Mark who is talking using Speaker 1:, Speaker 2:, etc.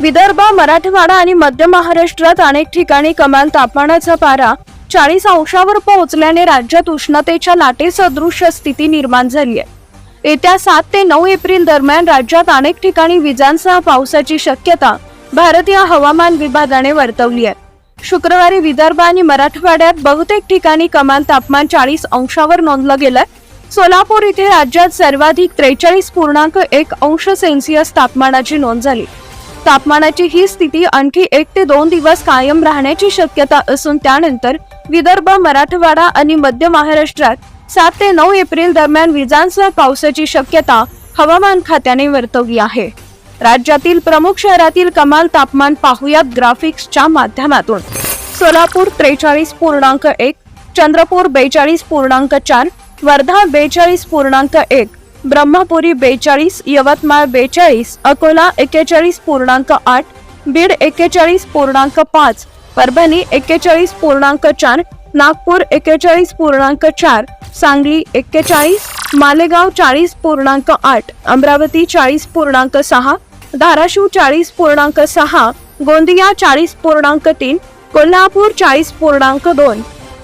Speaker 1: विदर्भ मराठवाडा आणि मध्य महाराष्ट्रात अनेक ठिकाणी कमाल तापमानाचा पारा चाळीस अंशावर पोहोचल्याने राज्यात उष्णतेच्या लाटेसदृश्य स्थिती निर्माण झाली आहे. येत्या सात ते नऊ एप्रिल दरम्यान राज्यात अनेक ठिकाणी विजांसह पावसाची शक्यता भारतीय हवामान विभागाने वर्तवली आहे. शुक्रवारी विदर्भ आणि मराठवाड्यात बहुतेक ठिकाणी कमाल तापमान चाळीस अंशावर नोंदलं गेलंय. सोलापूर इथे राज्यात सर्वाधिक त्रेचाळीस पूर्णांक एक अंश सेल्सिअस तापमानाची नोंद झाली. तापमानाची ही स्थिती आणखी एक ते दोन दिवस कायम राहण्याची शक्यता असून त्यानंतर विदर्भ मराठवाडा आणि मध्य महाराष्ट्रात सात ते नऊ एप्रिल दरम्यान विजांसह पावसाची शक्यता हवामान खात्याने वर्तवली आहे. राज्यातील प्रमुख शहरातील कमाल तापमान पाहुयात ग्राफिक्सच्या माध्यमातून. सोलापूर त्रेचाळीस पूर्णांक एक चंद्रपूर बेचाळीस पूर्णांक चार वर्धा बेचाळीस पूर्णांक एक ब्रह्मपुरी बेचाळीस यवतमाळ बेचाळीस अकोला एक्केचाळीस पूर्णांक आठ बीड एक्केचाळीस पूर्णांक पाच परभणी एक्केचाळीस पूर्णांक चार नागपूर एक्केचाळीस पूर्णांक चार सांगली एक्केचाळीस मालेगाव चाळीस पूर्णांक आठ अमरावती चाळीस पूर्णांक सहा धाराशिव चाळीस पूर्णांक सहा गोंदिया चाळीस पूर्णांक तीन कोल्हापूर चाळीस पूर्णांक दोन.